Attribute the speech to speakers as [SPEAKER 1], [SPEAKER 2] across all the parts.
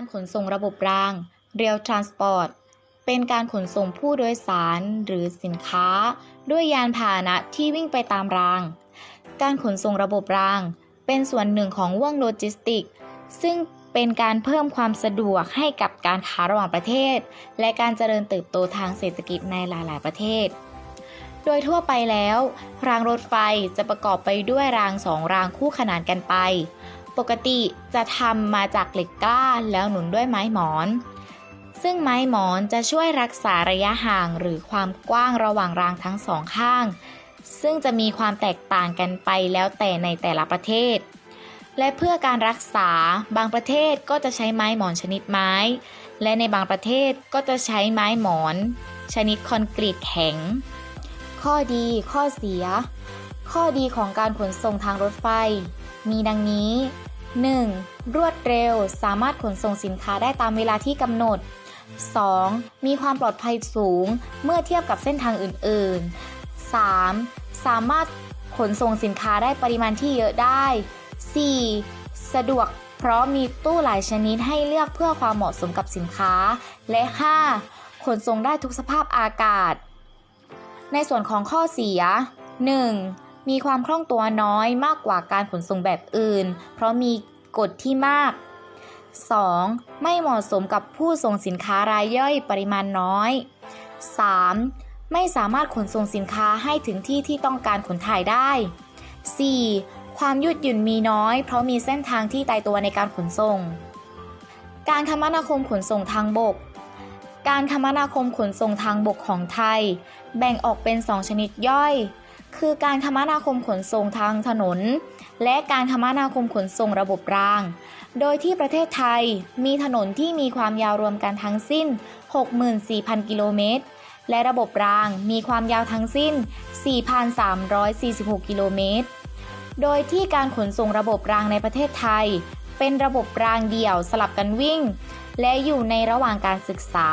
[SPEAKER 1] การขนส่งระบบราง Rail Transport เป็นการขนส่งผู้โดยสารหรือสินค้า ด้วยยานพาหนะที่วิ่งไปตามราง การขนส่งระบบราง เป็นส่วนหนึ่งของว่วงโลจิสติก ซึ่งเป็นการเพิ่มความสะดวกให้กับการค้าระหว่างประเทศ และการเจริญเติบโตทางเศรษฐกิจในหลาย ๆ ประเทศ โดยทั่วไปแล้ว รางรถไฟจะประกอบไปด้วยรางสองรางคู่ขนานกันไป ปกติจะทำมาจากเหล็กกล้าแล้วหนุนด้วยไม้หมอน ซึ่งไม้หมอนจะช่วยรักษาระยะห่างหรือความกว้างระหว่างรางทั้งสองข้าง ซึ่งจะมีความแตกต่างกันไปแล้วแต่ในแต่ละประเทศ และเพื่อการรักษาบางประเทศก็จะใช้ไม้หมอนชนิดไม้ และในบางประเทศก็จะใช้ไม้หมอน ชนิดคอนกรีตแข็ง ข้อดีข้อเสีย ข้อดีของการขนส่งทางรถไฟมีดังนี้ 1. รวดเร็วสามารถขนส่งสินค้าได้ตามเวลาที่กำหนด 2. มีความปลอดภัยสูงเมื่อเทียบกับเส้นทางอื่น ๆ 3. สามารถขนส่งสินค้าได้ปริมาณที่เยอะได้ 4. สะดวกเพราะมีตู้หลายชนิดให้เลือกเพื่อความเหมาะสมกับสินค้า และ 5. ขนส่งได้ทุกสภาพอากาศ ในส่วนของข้อเสีย 1. มีความคล่องตัวน้อยมากกว่าการขนส่งแบบอื่น เพราะมีกฎที่มาก 2. ไม่เหมาะสมกับผู้ส่งสินค้ารายย่อยปริมาณน้อย 3. ไม่สามารถขนส่งสินค้าให้ถึงที่ที่ต้องการขนถ่ายได้ 4. ความยืดหยุ่นมีน้อย เพราะมีเส้นทางที่ตายตัวในการขนส่ง การคมนาคมขนส่งทางบก การคมนาคมขนส่งทางบกของไทย แบ่งออกเป็น 2 ชนิดย่อย คือการคมนาคมขนส่งทางถนน และการคมนาคมขนส่งระบบราง โดยที่ประเทศไทยมีถนนที่มีความยาวรวมกันทั้งสิ้น 64,000 กิโลเมตร และระบบรางมีความยาวทั้งสิ้น 4,346 กิโลเมตร โดยที่การขนส่งระบบรางในประเทศไทย เป็นระบบรางเดี่ยวสลับกันวิ่ง และอยู่ในระหว่างการศึกษา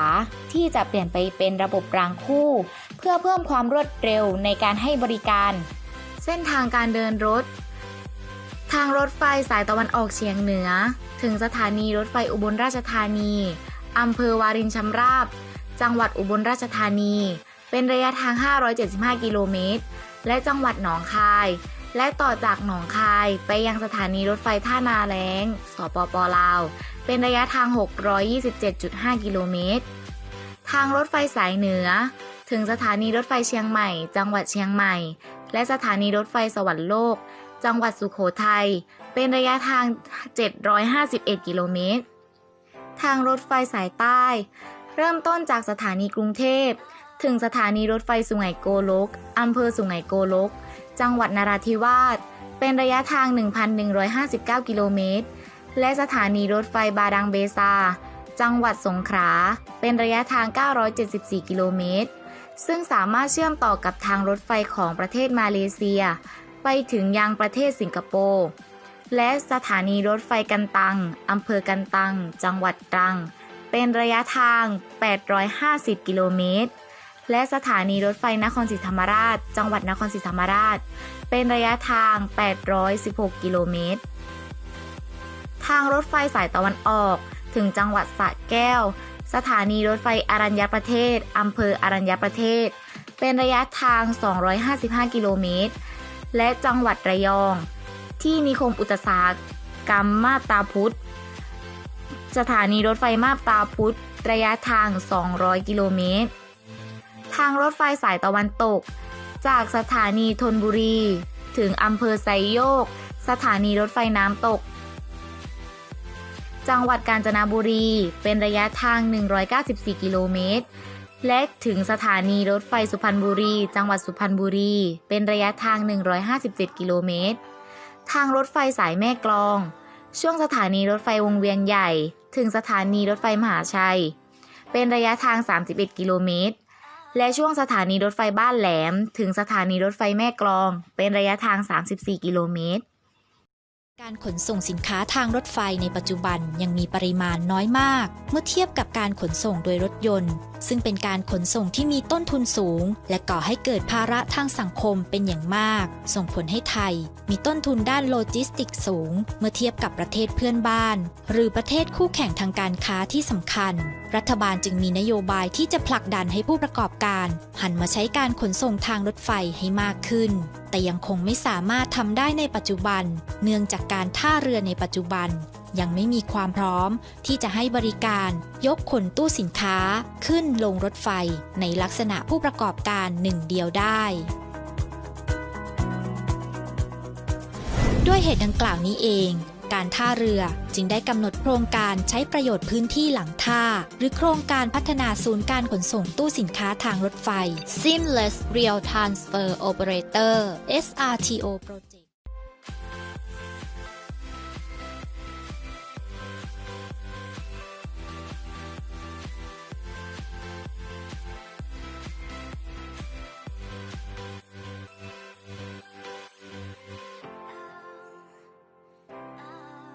[SPEAKER 1] ที่จะเปลี่ยนไปเป็นระบบรางคู่ พื่อเพิ่มความรวดเร็วในการให้บริการ เส้นทางการเดินรถ ทางรถไฟสายตะวันออกเฉียงเหนือ ถึงสถานีรถไฟอุบลราชธานีอำเภอวารินชำราบ จังหวัดอุบลราชธานี เป็นระยะทาง 575 กิโลเมตร และจังหวัดหนองคาย และต่อจากหนองคายไปยังสถานีรถไฟท่านาแรงสปปลาว เป็นระยะทาง 627.5 กิโลเมตร ทางรถไฟสายเหนือ ถึงสถานีรถไฟเชียงใหม่ จังหวัดเชียงใหม่ และสถานีรถไฟสวรรค์โลก จังหวัดสุขโขทัย เป็นระยะทาง 751 กิโลเมตร ทางรถไฟสายใต้ เริ่มต้นจากสถานีกรุงเทพ ถึงสถานีรถไฟสุไหงโกลก อำเภอสุไหงโกลก จังหวัดนราธิวาส เป็นระยะทาง 1,159 กิโลเมตร และสถานีรถไฟบาดังเบซาจังหวัดสงขลา เป็นระยะทาง 974 กิโลเมตร ซึ่งสามารถเชื่อมต่อกับทางรถไฟของประเทศมาเลเซีย ไปถึงยังประเทศสิงคโปร์ และสถานีรถไฟกันตัง อำเภอกันตัง จังหวัดตรัง เป็นระยะทาง 850 กิโลเมตร และสถานีรถไฟนครศรีธรรมราช จังหวัดนครศรีธรรมราช เป็นระยะทาง 816 กิโลเมตร ทางรถไฟสายตะวันออกถึงจังหวัดสระแก้ว สถานีรถไฟอรัญญประเทศ อำเภออรัญญประเทศ เป็นระยะทาง 255 กิโลเมตร และจังหวัดระยอง ที่นิคมอุตสาหกรรมมาบตาพุธ สถานีรถไฟมาบตาพุธ ระยะทาง 200 กิโลเมตร ทางรถไฟสายตะวันตก จากสถานีธนบุรี ถึงอำเภอไซโยก สถานีรถไฟน้ำตก จังหวัดกาญจนบุรี เป็นระยะทาง 194 กิโลเมตร และถึงสถานีรถไฟสุพรรณบุรี จังหวัดสุพรรณบุรี เป็นระยะทาง 157 กิโลเมตร ทางรถไฟสายแม่กลอง ช่วงสถานีรถไฟวงเวียนใหญ่ ถึงสถานีรถไฟมหาชัย เป็นระยะทาง 31 กิโลเมตร และช่วงสถานีรถไฟบ้านแหลม ถึงสถานีรถไฟแม่กลอง เป็นระยะทาง 34 กิโลเมตร
[SPEAKER 2] การขนส่งสินค้าทางรถไฟในปัจจุบันยังมีปริมาณน้อยมาก เมื่อเทียบกับการขนส่งโดยรถยนต์ ซึ่งเป็นการขนส่งที่มีต้นทุนสูง และก่อให้เกิดภาระทางสังคมเป็นอย่างมาก ส่งผลให้ไทย มีต้นทุนด้านโลจิสติกสูง เมื่อเทียบกับประเทศเพื่อนบ้าน หรือประเทศคู่แข่งทางการค้าที่สำคัญ รัฐบาลจึงมีนโยบายที่จะผลักดันให้ผู้ประกอบการ หันมาใช้การขนส่งทางรถไฟให้มากขึ้น แต่ยังคงไม่สามารถทำได้ในปัจจุบัน เนื่องจากการท่าเรือในปัจจุบัน ยังไม่มีความพร้อม ที่จะให้บริการยกขนตู้สินค้า ขึ้นลงรถไฟ ในลักษณะผู้ประกอบการหนึ่งเดียวได้ด้วยเหตุดังกล่าวนี้เอง การท่าเรือจึงได้กำหนดโครงการใช้ประโยชน์พื้นที่หลังท่า หรือโครงการพัฒนาศูนย์การขนส่งตู้สินค้าทางรถไฟ Seamless Rail Transfer Operator SRTO Project